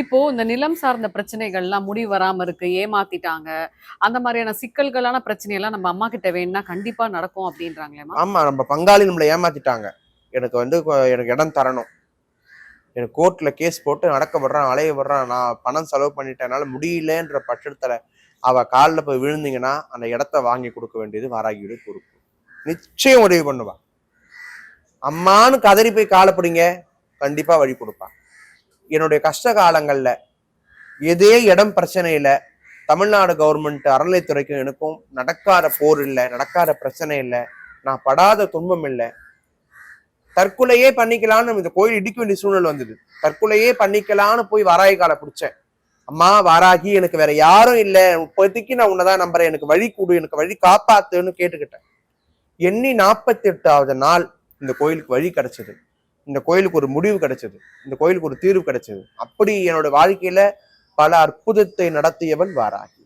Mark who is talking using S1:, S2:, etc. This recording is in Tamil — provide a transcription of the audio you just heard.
S1: இப்போ இந்த நிலம் சார்ந்த பிரச்சனைகள்லாம் முடிவு வராம இருக்கு ஏமாத்திட்டாங்க. அந்த மாதிரியான சிக்கல்களான பிரச்சனை எல்லாம் நம்ம அம்மா கிட்ட வேணும்னா கண்டிப்பா நடக்கும் அப்படின்றாங்களே
S2: ஆமா நம்ம பங்காளி நம்மளை ஏமாத்திட்டாங்க. எனக்கு வந்து எனக்கு இடம் தரணும். எனக்கு கோர்ட்ல கேஸ் போட்டு நடக்க விடுறான் அலைய விடுறான் நான் பணம் செலவு பண்ணிட்டேனால முடியலன்ற பட்சத்துல அவ காலில் போய் விழுந்தீங்கன்னா அந்த இடத்த வாங்கி கொடுக்க வேண்டியது வாராகியோட பொறுப்பு. நிச்சயம் உதவி பண்ணுவான் அம்மானு கதறி போய் காலை பிடிங்க கண்டிப்பா வழி கொடுப்பா. என்னுடைய கஷ்ட காலங்களில் எதே இடம் பிரச்சனையில் தமிழ்நாடு கவர்மெண்ட் அறநிலைத்துறைக்கும் எனக்கும் நடக்காத போர் இல்லை நடக்காத பிரச்சனை இல்லை நான் படாத துன்பம் இல்லை. தற்கொலையே பண்ணிக்கலாம்னு இந்த கோயில் இடிக்க வேண்டிய சூழ்நிலை வந்தது. தற்கொலையே பண்ணிக்கலான்னு போய் வாராகி காலை பிடிச்சேன். அம்மா வாராகி எனக்கு வேற யாரும் இல்லை. இப்போதைக்கு நான் உன்னதான் நம்புறேன். எனக்கு வழி கொடு எனக்கு வழி காப்பாத்துன்னு கேட்டுக்கிட்டேன். எண்ணி நாற்பத்தி எட்டாவது நாள் இந்த கோயிலுக்கு வழி கிடைச்சது. இந்த கோயிலுக்கு ஒரு முடிவு கிடைச்சது. இந்த கோயிலுக்கு ஒரு தீர்வு கிடைச்சது. அப்படி என்னோட வாழ்க்கையில பல அற்புதத்தை நடத்தியவள் வாராகி.